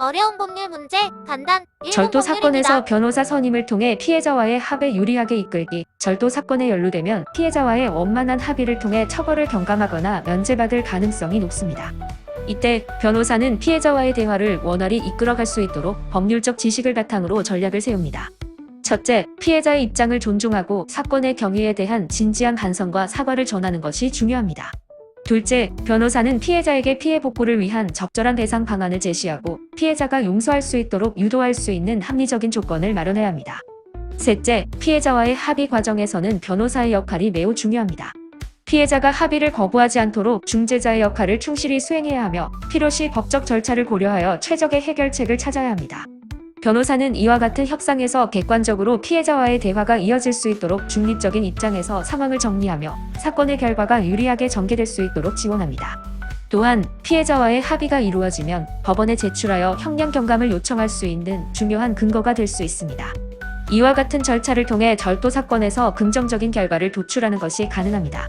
어려운 법률 문제 간단 1번 절도 사건에서. 변호사 선임을 통해 피해자와의 합에 유리하게 이끌기, 절도 사건에 연루되면 피해자와의 원만한 합의를 통해 처벌을 경감하거나 면제받을 가능성이 높습니다. 이때 변호사는 피해자와의 대화를 원활히 이끌어갈 수 있도록 법률적 지식을 바탕으로 전략을 세웁니다. 첫째, 피해자의 입장을 존중하고 사건의 경위에 대한 진지한 반성과 사과를 전하는 것이 중요합니다. 둘째, 변호사는 피해자에게 피해 복구를 위한 적절한 배상 방안을 제시하고 피해자가 용서할 수 있도록 유도할 수 있는 합리적인 조건을 마련해야 합니다. 셋째, 피해자와의 합의 과정에서는 변호사의 역할이 매우 중요합니다. 피해자가 합의를 거부하지 않도록 중재자의 역할을 충실히 수행해야 하며 필요시 법적 절차를 고려하여 최적의 해결책을 찾아야 합니다. 변호사는 이와 같은 협상에서 객관적으로 피해자와의 대화가 이어질 수 있도록 중립적인 입장에서 상황을 정리하며 사건의 결과가 유리하게 전개될 수 있도록 지원합니다. 또한 피해자와의 합의가 이루어지면 법원에 제출하여 형량 경감을 요청할 수 있는 중요한 근거가 될 수 있습니다. 이와 같은 절차를 통해 절도 사건에서 긍정적인 결과를 도출하는 것이 가능합니다.